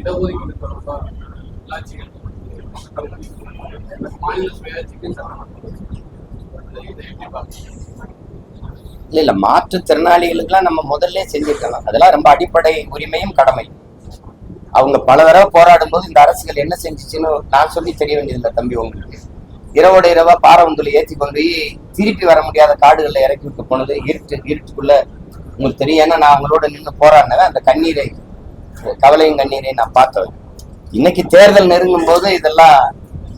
இடஒதுக்கீடு தொடர்பாக உள்ளாட்சிகள் மாநில சுயாட்சிக்கு இல்ல இல்ல மாற்றுத்திறனாளிகளுக்கெல்லாம் நம்ம முதல்ல செஞ்சிருக்கலாம். அதெல்லாம் ரொம்ப அடிப்படை உரிமையும் கடமை. அவங்க பல தடவை போராடும் போது இந்த அரசுகள் என்ன செஞ்சுச்சுன்னு நான் சொல்லி தெரிய வேண்டியதில்லை தம்பி உங்களுக்கு. இரவோட இரவா பாரவந்துல ஏத்தி கொண்டு போய் திருப்பி வர முடியாத காடுகள்ல இறக்கி விட்டு போனது இருட்டு இருட்டுக்குள்ள உங்களுக்கு தெரியும். ஏன்னா நான் அவங்களோட நின்று போராடினவன் அந்த கண்ணீரை கவலையும் கண்ணீரையும் நான் பார்த்தது இன்னைக்கு தேர்தல் நெருங்கும் போது இதெல்லாம்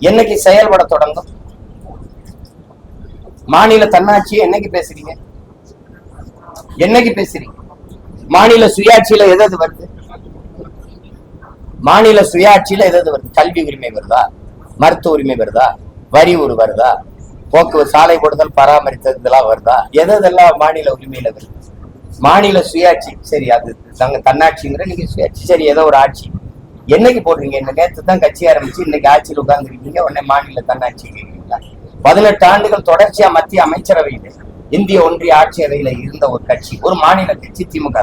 என்னைக்கு செயல்பட தொடங்கும்? மாநில தன்னாட்சியை என்னைக்கு பேசுறீங்க? என்னைக்கு பேசுறீங்க? மாநில சுயாட்சியில எது எது வருது? மாநில சுயாட்சியில எது எது வருது? கல்வி உரிமை வருதா? மருத்துவ உரிமை வருதா? வரி ஒரு வருதா? போக்குவரத்து சாலை போடுதல் பராமரித்தல் இதெல்லாம் வருதா? எது எதெல்லாம் மாநில உரிமையில வருது? மாநில சுயாட்சி. சரி அது நாங்க தன்னாட்சிங்கிற நீங்க சுயாட்சி. சரி ஏதோ ஒரு ஆட்சி. என்னைக்கு போடுறீங்க? இந்த நேற்று தான் கட்சி ஆரம்பிச்சு இன்னைக்கு ஆட்சியில் உட்கார்ந்துருக்கீங்க. உடனே மாநில தன்னாட்சி கேட்குறீங்களா? பதினெட்டு ஆண்டுகள் தொடர்ச்சியா மத்திய அமைச்சரவையில் இந்திய ஒன்றிய ஆட்சியவையில இருந்த ஒரு கட்சி ஒரு மாநில கட்சி திமுக.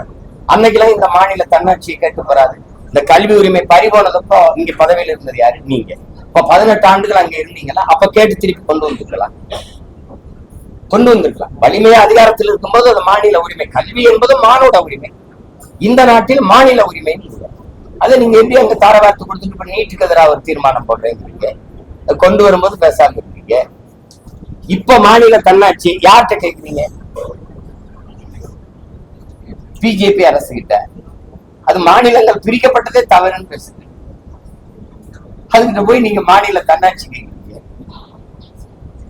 அன்னைக்கெல்லாம் இந்த மாநில தன்னாட்சியை கேட்டு போறாது இந்த கல்வி உரிமை பறிபோனதப்போ இங்க பதவியில இருந்தது யாரு? நீங்க. இப்ப பதினெட்டு ஆண்டுகள் அங்க இருந்தீங்களா? அப்ப கேட்டு திருப்பி கொண்டு வந்துருக்கலாம். கொண்டு வந்திருக்கலாம். வலிமையா அதிகாரத்தில் இருக்கும்போது அது மாநில உரிமை. கல்வி என்பது மானோட உரிமை. இந்த நாட்டில் மாநில உரிமை அதை நீங்க எப்படி அங்க தாரவார்த்து கொடுத்துட்டு இப்ப நீட்டுக்கு எதிராக ஒரு தீர்மானம் போடுறேங்கிறீங்க கொண்டு வரும்போது பேசாம இருக்கீங்க இப்ப மாநில தன்னாட்சி யார்கிட்ட கேக்குறீங்க? பிஜேபி அரசு கிட்ட அது மாநிலங்கள் பிரிக்கப்பட்டதே தவறுன்னு பேசுது அதுகிட்ட போய் நீங்க மாநில தன்னாட்சி கேக்குறீங்க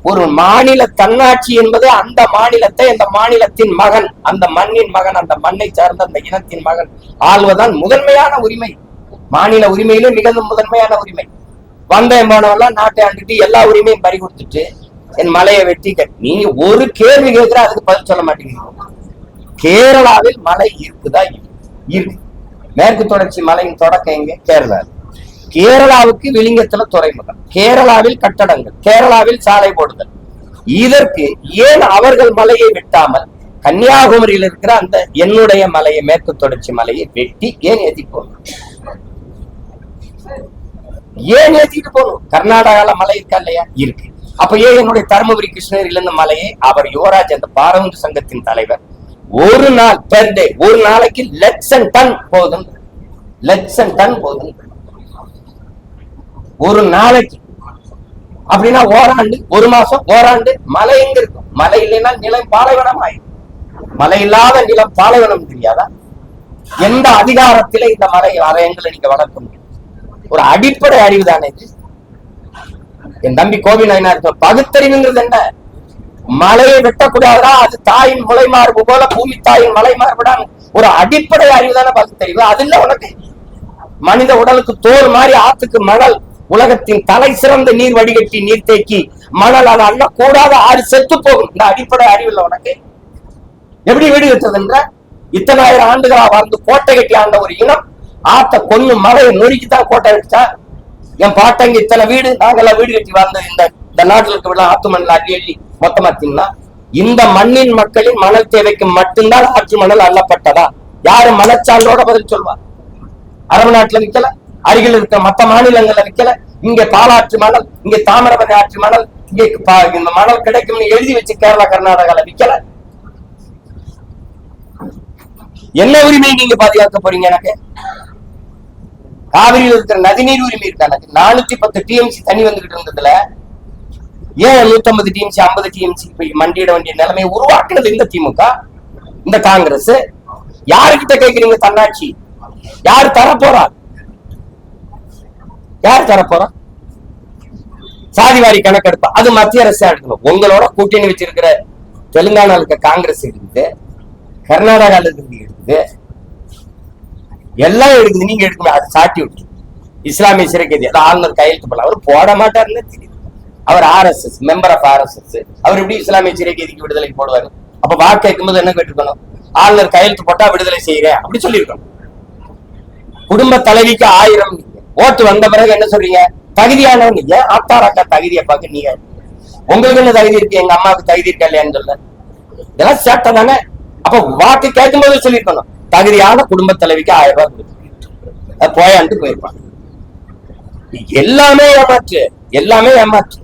ஒரு மாநில தன்னாட்சி என்பது அந்த மாநிலத்தை அந்த மாநிலத்தின் மகன் அந்த மண்ணின் மகன் அந்த மண்ணை சார்ந்த அந்த இனத்தின் மகன். ஆள்வதான் முதன்மையான உரிமை. மாநில உரிமையிலே மிக முதன்மையான உரிமை. வந்த மாணவெல்லாம் நாட்டை ஆண்டுட்டு எல்லா உரிமையும் பறி கொடுத்துட்டு என் மலையை வெட்டி கட்டி நீ ஒரு கேள்வி கேட்கிற அதுக்கு பதில் சொல்ல மாட்டேங்கிறீங்க கேரளாவில் மலை இருக்குதா? இருக்கு. மேற்கு தொடர்ச்சி மலையின் தொடக்கம் எங்க? கேரளா கேரளாவுக்கு விளிங்கத்துல துறைமுகம் கேரளாவில் கட்டடங்கள் கேரளாவில் சாலை போடுதல். இதற்கு ஏன் அவர்கள் மலையை வெட்டாமல் கன்னியாகுமரியில் இருக்கிற அந்த என்னுடைய மலையை மேற்கு தொடர்ச்சி மலையை வெட்டி ஏன் ஏத்தி போகணும்? ஏன் ஏத்திட்டு போகணும்? கர்நாடகால மலை இருக்கா இல்லையா? இருக்கு. அப்ப ஏன் என்னுடைய தருமபுரி கிருஷ்ணகிரியில இருந்த மலையை அவர் யுவராஜ் அந்த பாரவுந்து சங்கத்தின் தலைவர் ஒரு நாள் பெர் டே ஒரு நாளைக்கு லட்சம் டன் போதும். லட்சம் டன் போதும். ஒரு நாளைக்கு அப்படின்னா ஓராண்டு ஒரு மாசம் ஓராண்டு மழை எங்க இருக்கும்? மழை இல்லைன்னா நிலம் பாலைவனம் ஆயிடும். மழை இல்லாத நிலம் பாலைவனம் தெரியாதா? எந்த அதிகாரத்திலே இந்த மலை வரையங்களை நீங்க வளர்க்க முடியும்? ஒரு அடிப்படை அறிவு தானே இது. என் தம்பி கோவி நாயனார் பகுத்தறிவுங்கிறது என்ன? மலையை வெட்டக்கூடாதா அது தாயின் முளை மார்பு போல பூமி தாயின் மலை மார்புடான் ஒரு அடிப்படை அறிவு தானே பகுத்தறிவு. அது இல்ல உனக்கு? மனித உடலுக்கு தோல் மாதிரி ஆத்துக்கு மணல். உலகத்தின் தலை சிறந்த நீர் வடிகட்டி நீர் தேக்கி மணல் அதை அள்ள கூடாத ஆறு செத்து போகும். இந்த அடிப்படை அறிவில் உனக்கு? எப்படி வீடு கட்டுறதுன்ற இத்தனாயிரம் ஆண்டுகளா வாழ்ந்து கோட்டை கட்டி ஆண்ட ஒரு இனம் ஆத்த கொன்னு மலையை நொறுக்கி தான் கோட்டை கட்டிச்சா? என் பாட்டங்க இத்தனை வீடு நாங்கெல்லாம் வீடு கட்டி வாழ்ந்த இந்த இந்த நாட்டில் இருக்க ஆத்து மண்ணில் அள்ளி அள்ளி மொத்தமா தின்னா இந்த மண்ணின் மக்களின் மணல் தேவைக்கு மட்டும்தான் ஆற்று மணல் அள்ளப்பட்டதா? யாரு மனச்சான்றோட பதில் சொல்வா? அரபு நாட்டுல விக்கல அருகில் இருக்க மத்த மாநிலங்கள்ல விக்கல இங்க பாலாற்று மணல் இங்க தாமிரபரணி ஆற்று மணல் இங்க பா- இந்த மணல் கிடைக்கும்னு எழுதி வச்சு கேரளா கர்நாடகால விக்கல. என்ன உரிமை நீங்க பாதுகாக்க போறீங்க எனக்கு? காவிரியில் இருக்கிற நதிநீர் உரிமை இருக்கு எனக்கு? நானூத்தி பத்து டிஎம்சி தண்ணி வந்துகிட்டு இருந்ததுல. ஏன் நூத்தம்பது டிஎம்சி ஐம்பது டிஎம்சி மண்டியிட வேண்டிய நிலைமையை உருவாக்குனது இந்த திமுக இந்த காங்கிரஸ்? யாருக்கிட்ட கேக்குறீங்க தன்னாட்சி? யார் தரப்போறா? யார் தரப்போறா சாதிவாரி கணக்கெடுப்பு. அது மத்திய அரசு எடுக்கணும் உங்களோட கூட்டணி வச்சிருக்கிற தெலுங்கானால இருக்க காங்கிரஸ் எடுக்குது கர்நாடகால இருந்து எல்லாம் எடுக்குது நீங்க எடுக்கணும் அது சாட்டி விட்டு இஸ்லாமிய சிறைக்கு ஆளுநர் கையெழுத்து போடல. அவர் போட மாட்டாருன்னு தெரியுது. அவர் ஆர்எஸ்எஸ் மெம்பர் ஆஃப் ஆர்எஸ்எஸ். அவர் எப்படி இஸ்லாமிய சிறைக்கைதிக்கு விடுதலைக்கு போடுவாரு? அப்ப வாக்கு கேட்கும்போது என்ன கேட்டுக்கணும் ஆளுநர் கையெழுத்து போட்டா விடுதலை செய்யறேன். அப்படி சொல்லியிருக்கணும் குடும்ப தலைவிக்கு ஆயிரம் ஓட்டு வந்த பிறகு என்ன சொல்றீங்க? தகுதியானவங்க நீங்க ஆத்தாராக்கா தகுதியை பார்க்க நீங்க? உங்களுக்கு என்ன தகுதி இருக்கு? எங்க அம்மாவுக்கு தகுதி இருக்கா இல்லையான்னு சொல்ல இதெல்லாம் சேட்டை தானே. அப்ப வாக்கு கேட்கும்போது சொல்லியிருக்கணும். தகுதியான குடும்ப தலைவிக்கு ஆயிரம் ரூபாய் கொடுத்து போயான்ட்டு போயாண்டு போயிருப்பான். எல்லாமே ஏமாற்று. எல்லாமே ஏமாற்று.